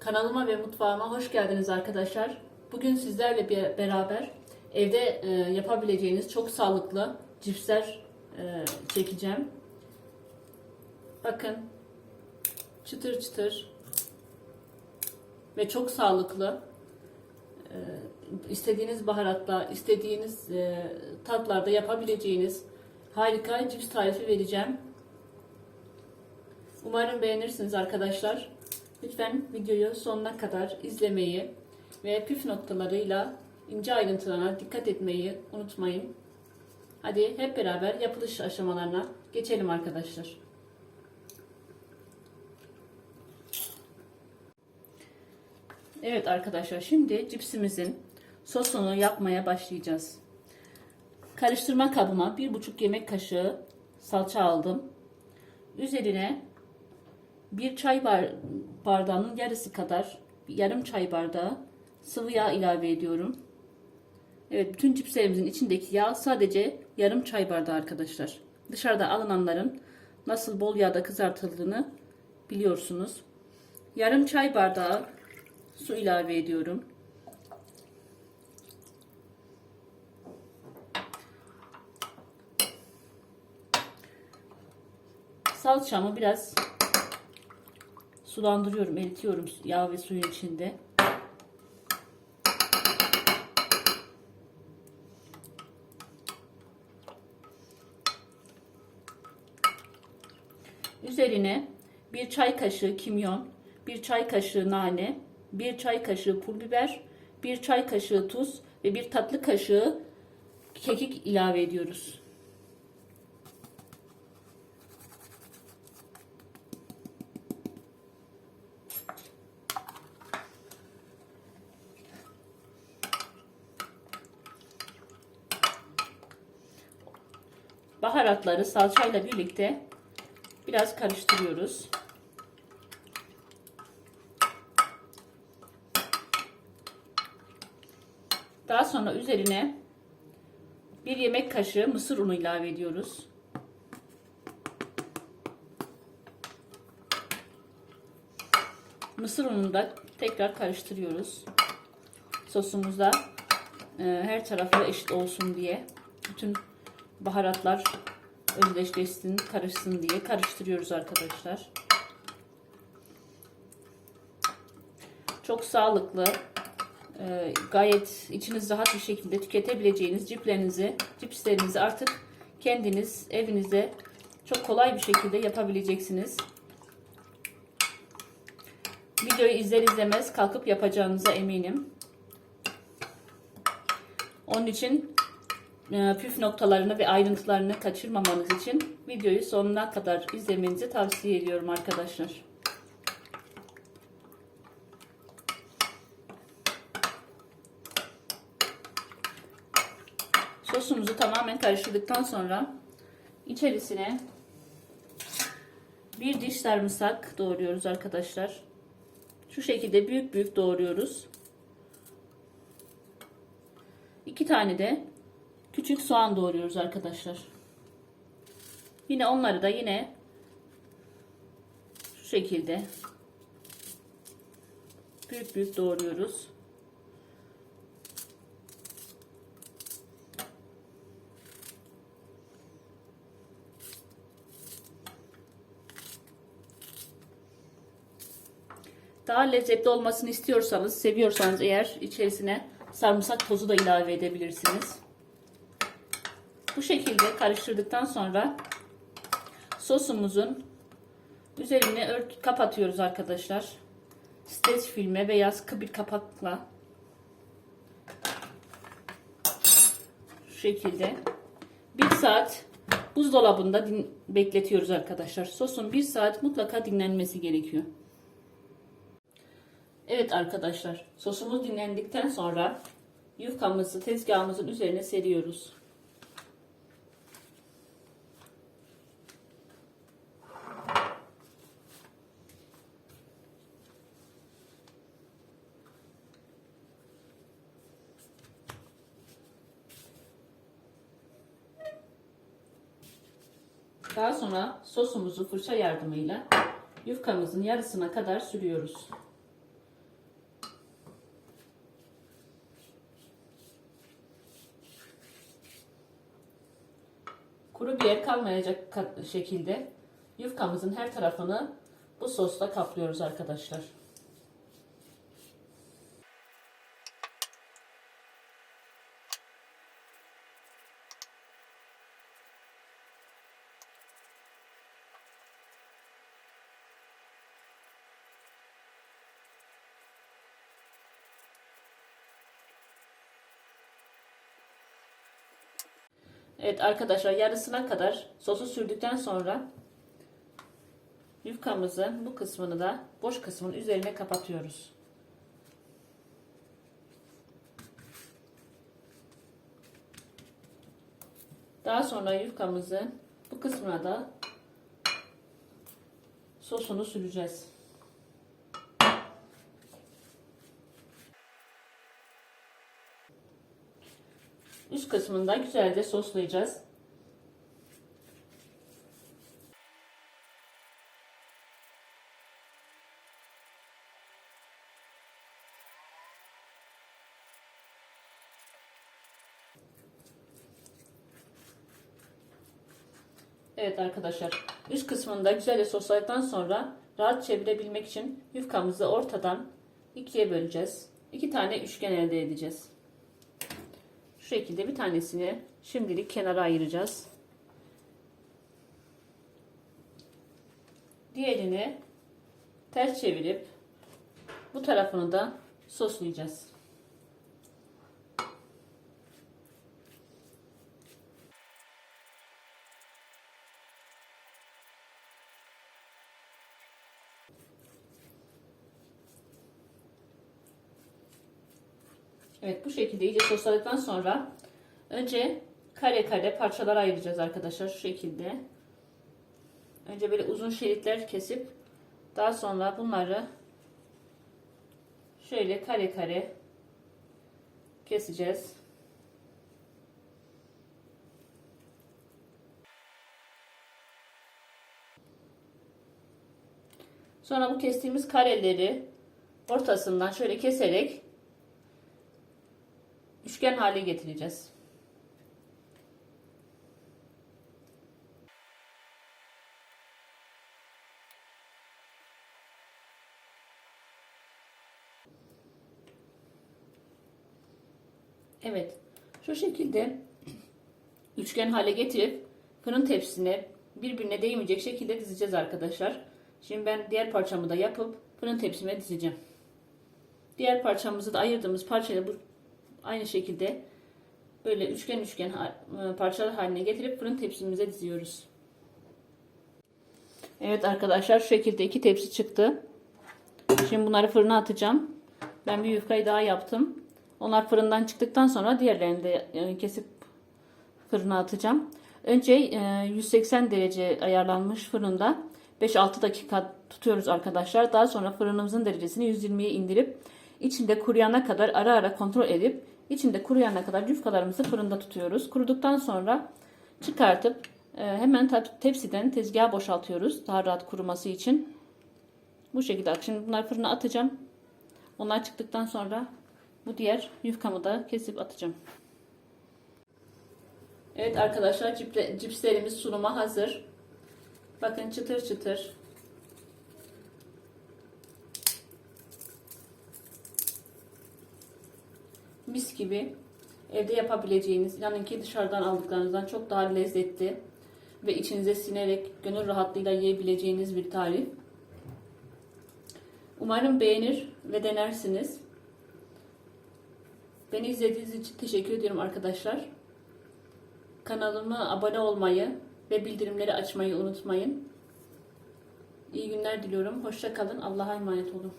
Kanalıma ve mutfağıma hoş geldiniz arkadaşlar. Bugün sizlerle bir beraber evde e, yapabileceğiniz çok sağlıklı cipsler e, çekeceğim. Bakın çıtır çıtır ve çok sağlıklı. E, istediğiniz baharatla, istediğiniz e, tatlarda yapabileceğiniz harika cips tarifi vereceğim. Umarım beğenirsiniz arkadaşlar. Lütfen videoyu sonuna kadar izlemeyi ve püf noktalarıyla ince ayrıntılarına dikkat etmeyi unutmayın. Hadi hep beraber yapılış aşamalarına geçelim arkadaşlar. Evet arkadaşlar şimdi cipsimizin sosunu yapmaya başlayacağız. Karıştırma kabıma 1,5 yemek kaşığı salça aldım. Üzerine bir çay bardağının yarısı kadar yarım çay bardağı sıvı yağ ilave ediyorum. Evet bütün cipslerimizin içindeki yağ sadece yarım çay bardağı arkadaşlar. Dışarıda alınanların nasıl bol yağda kızartıldığını biliyorsunuz. Yarım çay bardağı su ilave ediyorum. Salçamı biraz sulandırıyorum, eritiyorum yağ ve suyun içinde. Üzerine bir çay kaşığı kimyon, bir çay kaşığı nane, bir çay kaşığı pul biber, bir çay kaşığı tuz ve bir tatlı kaşığı kekik ilave ediyoruz. Baharatları salçayla birlikte biraz karıştırıyoruz. Daha sonra üzerine bir yemek kaşığı mısır unu ilave ediyoruz. Mısır ununu da tekrar karıştırıyoruz. Sosumuzda e, her tarafı eşit olsun diye bütün baharatlar özdeşleşsin, karışsın diye karıştırıyoruz arkadaşlar. Çok sağlıklı, e, gayet içiniz rahat bir şekilde tüketebileceğiniz ciplerinizi, cipslerinizi artık kendiniz evinizde çok kolay bir şekilde yapabileceksiniz. Videoyu izler izlemez kalkıp yapacağınıza eminim. Onun için püf noktalarını ve ayrıntılarını kaçırmamanız için videoyu sonuna kadar izlemenizi tavsiye ediyorum arkadaşlar. Sosumuzu tamamen karıştırdıktan sonra içerisine bir diş sarımsak doğruyoruz arkadaşlar. Şu şekilde büyük büyük doğruyoruz. İki tane de küçük soğan doğruyoruz arkadaşlar. Yine onları da yine şu şekilde büyük büyük doğruyoruz. Daha lezzetli olmasını istiyorsanız, seviyorsanız eğer içerisine sarımsak tozu da ilave edebilirsiniz. Bu şekilde karıştırdıktan sonra sosumuzun üzerine ört kapatıyoruz arkadaşlar. Streç filme sıkı bir kapakla şu şekilde bir saat buzdolabında din bekletiyoruz arkadaşlar. Sosun bir saat mutlaka dinlenmesi gerekiyor. Evet arkadaşlar sosumuz dinlendikten sonra yufkamızı tezgahımızın üzerine seriyoruz. Daha sonra sosumuzu fırça yardımıyla yufkamızın yarısına kadar sürüyoruz. Kuru bir yer kalmayacak şekilde yufkamızın her tarafını bu sosla kaplıyoruz arkadaşlar. Evet arkadaşlar yarısına kadar sosu sürdükten sonra yufkamızın bu kısmını da boş kısmın üzerine kapatıyoruz. Daha sonra yufkamızın bu kısmına da sosunu süreceğiz. Üst kısmında güzelce soslayacağız. Evet arkadaşlar üst kısmında güzelce sosladıktan sonra rahat çevirebilmek için yufkamızı ortadan ikiye böleceğiz. İki tane üçgen elde edeceğiz. Şekilde bir tanesini şimdilik kenara ayıracağız. Diğerini ters çevirip bu tarafını da soslayacağız. Evet bu şekilde iyice sosladıktan sonra önce kare kare parçalar ayıracağız arkadaşlar şu şekilde. Önce böyle uzun şeritler kesip daha sonra bunları şöyle kare kare keseceğiz. Sonra bu kestiğimiz kareleri ortasından şöyle keserek üçgen hale getireceğiz. Evet. Şu şekilde üçgen hale getirip fırın tepsisine birbirine değmeyecek şekilde dizeceğiz arkadaşlar. Şimdi ben diğer parçamı da yapıp fırın tepsime dizeceğim. Diğer parçamızı da ayırdığımız parçayla bu aynı şekilde böyle üçgen üçgen e, parçalar haline getirip fırın tepsimize diziyoruz. Evet arkadaşlar şu şekilde iki tepsi çıktı. Şimdi bunları fırına atacağım. Ben bir yufkayı daha yaptım. Onlar fırından çıktıktan sonra diğerlerini de e, kesip fırına atacağım. Önce 180 derece ayarlanmış fırında 5-6 dakika tutuyoruz arkadaşlar. Daha sonra fırınımızın derecesini 120'ye indirip içinde kuruyana kadar ara ara kontrol edip içinde kuruyana kadar yufkalarımızı fırında tutuyoruz. Kuruduktan sonra çıkartıp e, hemen tepsiden tezgaha boşaltıyoruz. Daha rahat kuruması için. Bu şekilde. Şimdi bunları fırına atacağım. Onlar çıktıktan sonra bu diğer yufkamı da kesip atacağım. Evet arkadaşlar cipslerimiz sunuma hazır. Bakın çıtır çıtır. Mis gibi evde yapabileceğiniz, inanın ki dışarıdan aldıklarınızdan çok daha lezzetli ve içinize sinerek gönül rahatlığıyla yiyebileceğiniz bir tarif. Umarım beğenir ve denersiniz. Beni izlediğiniz için teşekkür ediyorum arkadaşlar. Kanalıma abone olmayı ve bildirimleri açmayı unutmayın. İyi günler diliyorum. Hoşça kalın. Allah'a emanet olun.